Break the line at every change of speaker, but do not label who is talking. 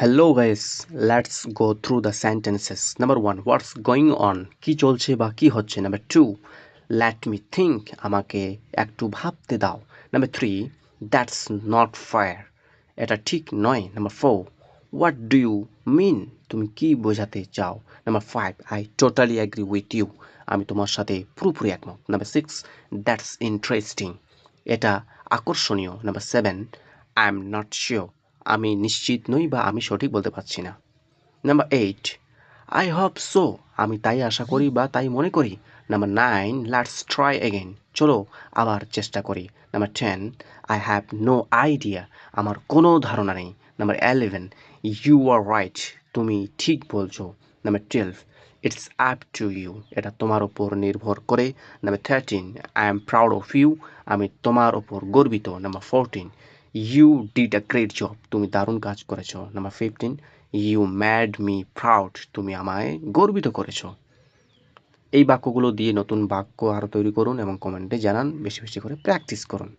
Hello guys let's go through the sentences number one what's going on কী চলছে বা কী হচ্ছে? Number two let me think আমাকে একটু ভাবতে দাও. Number three that's not fair এটা ঠিক নয়। Number four what do you mean তুমি কি বোঝাতে চাও? Number five I totally agree with you আমি তোমার সাথে পুরোপুরি একমত। নাম্বার সিক্স দ্যাটস ইন্টারেস্টিং এটা আকর্ষণীয়। Number seven I am not sure আমি নিশ্চিত নই বা আমি সঠিক বলতে পারছি না। Number eight I hope so আমি তাই আশা করি বা তাই মনে করি। Number nine let's try again চলো আবার চেষ্টা করি। Number ten I have no idea আমার কোনো ধারণা নেই। Number eleven you are right তুমি ঠিক বলছো। Number twelve it's up to you এটা তোমার ওপর নির্ভর করে। Number thirteen I am proud of you আমি তোমার ওপর গর্বিত। Number fourteen you did a great job তুমি দারুণ কাজ করেছ। Number fifteen you made me proud তুমি আমায় গর্বিত করেছ। এই বাক্যগুলো দিয়ে নতুন বাক্য আরও তৈরি করুন এবং কমেন্টে জানান। বেশি বেশি করে প্র্যাকটিস করুন।